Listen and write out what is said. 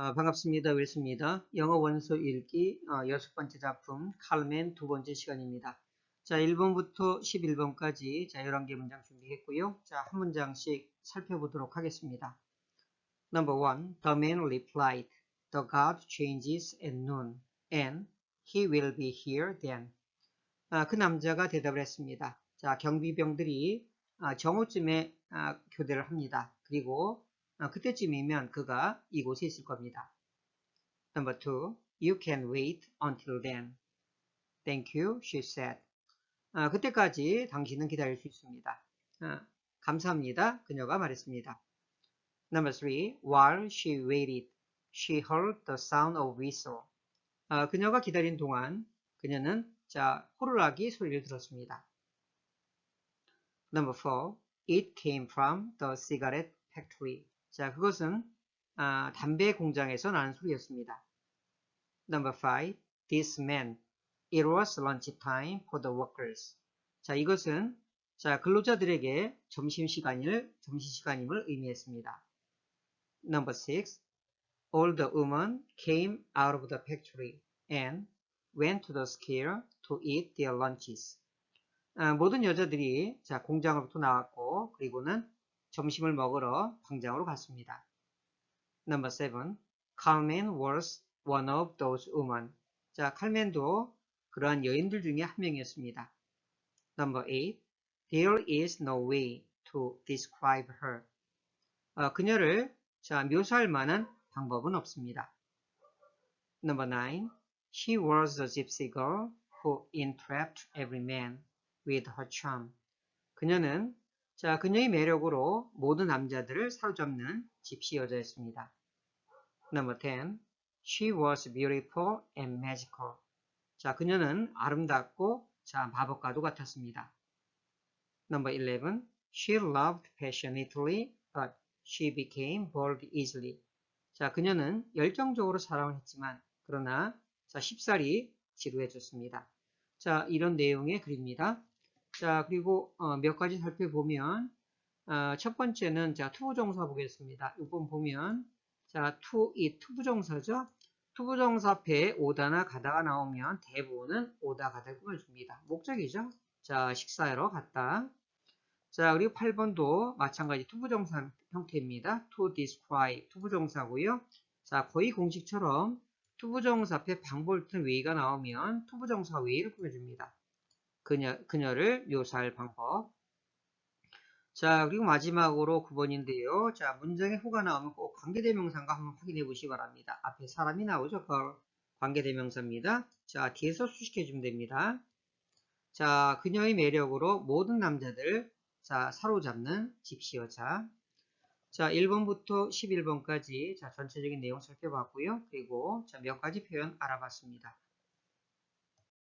아, 반갑습니다. 윌스입니다. 영어 원서 읽기 어, 여섯 번째 작품 칼맨 두 번째 시간입니다. 자, 1번부터 11번까지 자, 11개 문장 준비했고요. 자, 한 문장씩 살펴보도록 하겠습니다. Number one, the man replied, the guard changes at noon and he will be here then. 아, 그 남자가 대답을 했습니다. 자, 경비병들이 아, 정오쯤에 아, 교대를 합니다. 그리고 아, 그때쯤이면 그가 이곳에 있을 겁니다. Number two, you can wait until then. Thank you, she said. 아, 그때까지 당신은 기다릴 수 있습니다. 아, 감사합니다. 그녀가 말했습니다. Number three, while she waited, she heard the sound of whistle. 아, 그녀가 기다린 동안 그녀는 자 호루라기 소리를 들었습니다. Number four, it came from the cigarette factory. 자, 그것은 아, 담배 공장에서 나는 소리였습니다. Number five, this meant it was lunch time for the workers. 자, 이것은 자, 근로자들에게 점심 시간을, 점심 시간임을 의미했습니다. Number six, all the women came out of the factory and went to the square to eat their lunches. 아, 모든 여자들이 자, 공장으로부터 나왔고, 그리고는 점심을 먹으러 광장으로 갔습니다. Number seven, Carmen was one of those women. 자, 칼멘도 그러한 여인들 중에 한 명이었습니다. Number eight, there is no way to describe her. 어, 그녀를 자, 묘사할 만한 방법은 없습니다. Number nine, she was a gypsy girl who entrapped every man with her charm. 그녀는 자, 그녀의 매력으로 모든 남자들을 사로잡는 집시 여자였습니다. Number 10. She was beautiful and magical. 자, 그녀는 아름답고 자, 마법과도 같았습니다. Number 11. She loved passionately, but she became bored easily. 자, 그녀는 열정적으로 사랑을 했지만 그러나 자, 쉽사리 지루해졌습니다. 자, 이런 내용의 글입니다. 자, 그리고 어, 몇 가지 살펴보면 어, 첫 번째는 자, 투부정사 보겠습니다. 이번 보면 자, 투, 이 투부정사죠. 투부정사 앞에 오다나 가다가 나오면 대부분은 오다 가다를 꾸며줍니다. 목적이죠. 자, 식사하러 갔다. 자, 그리고 8번도 마찬가지 투부정사 형태입니다. to describe 투부정사고요. 자, 거의 공식처럼 투부정사 앞에 방볼튼 웨이가 나오면 투부정사 웨이를 꾸며줍니다. 그녀, 그녀를 묘사할 방법. 자, 그리고 마지막으로 9번인데요. 자, 문장에 호가 나오면 꼭 관계대명사인가 한번 확인해 보시기 바랍니다. 앞에 사람이 나오죠? 그 관계대명사입니다. 자, 뒤에서 수식해 주면 됩니다. 자, 그녀의 매력으로 모든 남자들 자, 사로잡는 집시여자. 자, 1번부터 11번까지 자, 전체적인 내용 살펴봤고요. 그리고 자, 몇 가지 표현 알아봤습니다.